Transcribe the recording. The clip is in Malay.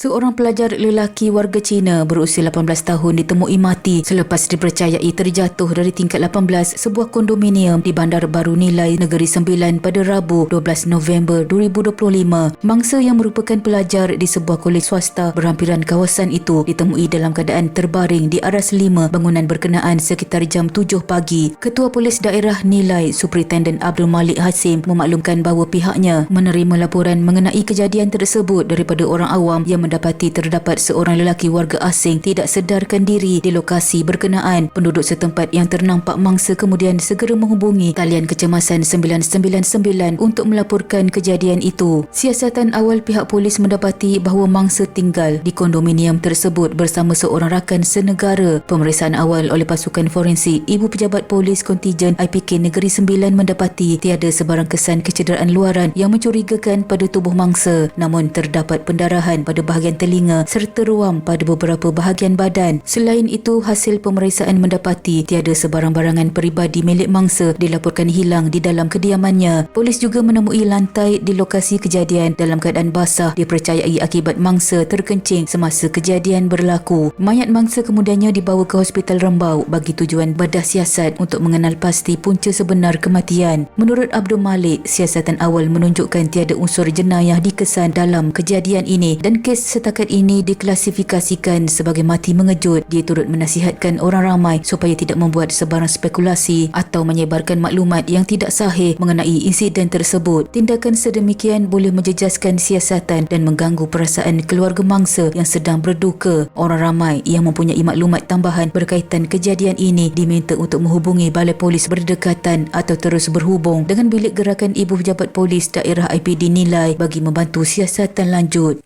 Seorang pelajar lelaki warga Cina berusia 18 tahun ditemui mati selepas dipercayai terjatuh dari tingkat 18 sebuah kondominium di Bandar Baru Nilai Negeri Sembilan pada Rabu 12 November 2025. Mangsa yang merupakan pelajar di sebuah kolej swasta berhampiran kawasan itu ditemui dalam keadaan terbaring di aras lima bangunan berkenaan sekitar jam 7 pagi. Ketua Polis Daerah Nilai Superintendent Abdul Malik Hasim memaklumkan bahawa pihaknya menerima laporan mengenai kejadian tersebut daripada orang awam yang mendapati terdapat seorang lelaki warga asing tidak sedarkan diri di lokasi berkenaan. Penduduk setempat yang ternampak mangsa kemudian segera menghubungi talian kecemasan 999 untuk melaporkan kejadian itu. Siasatan awal pihak polis mendapati bahawa mangsa tinggal di kondominium tersebut bersama seorang rakan senegara. Pemeriksaan awal oleh pasukan forensik Ibu Pejabat Polis Kontijen IPK Negeri Sembilan mendapati tiada sebarang kesan kecederaan luaran yang mencurigakan pada tubuh mangsa namun terdapat pendarahan pada bahagian telinga serta ruam pada beberapa bahagian badan. Selain itu, hasil pemeriksaan mendapati tiada sebarang barangan peribadi milik mangsa dilaporkan hilang di dalam kediamannya. Polis juga menemui lantai di lokasi kejadian dalam keadaan basah dipercayai akibat mangsa terkencing semasa kejadian berlaku. Mayat mangsa kemudiannya dibawa ke Hospital Rembau bagi tujuan bedah siasat untuk mengenal pasti punca sebenar kematian. Menurut Abdul Malik, siasatan awal menunjukkan tiada unsur jenayah dikesan dalam kejadian ini dan kes setakat ini diklasifikasikan sebagai mati mengejut. Dia turut menasihatkan orang ramai supaya tidak membuat sebarang spekulasi atau menyebarkan maklumat yang tidak sahih mengenai insiden tersebut. Tindakan sedemikian boleh menjejaskan siasatan dan mengganggu perasaan keluarga mangsa yang sedang berduka. Orang ramai yang mempunyai maklumat tambahan berkaitan kejadian ini diminta untuk menghubungi balai polis berdekatan atau terus berhubung dengan bilik gerakan Ibu Pejabat Polis Daerah IPD Nilai bagi membantu siasatan lanjut.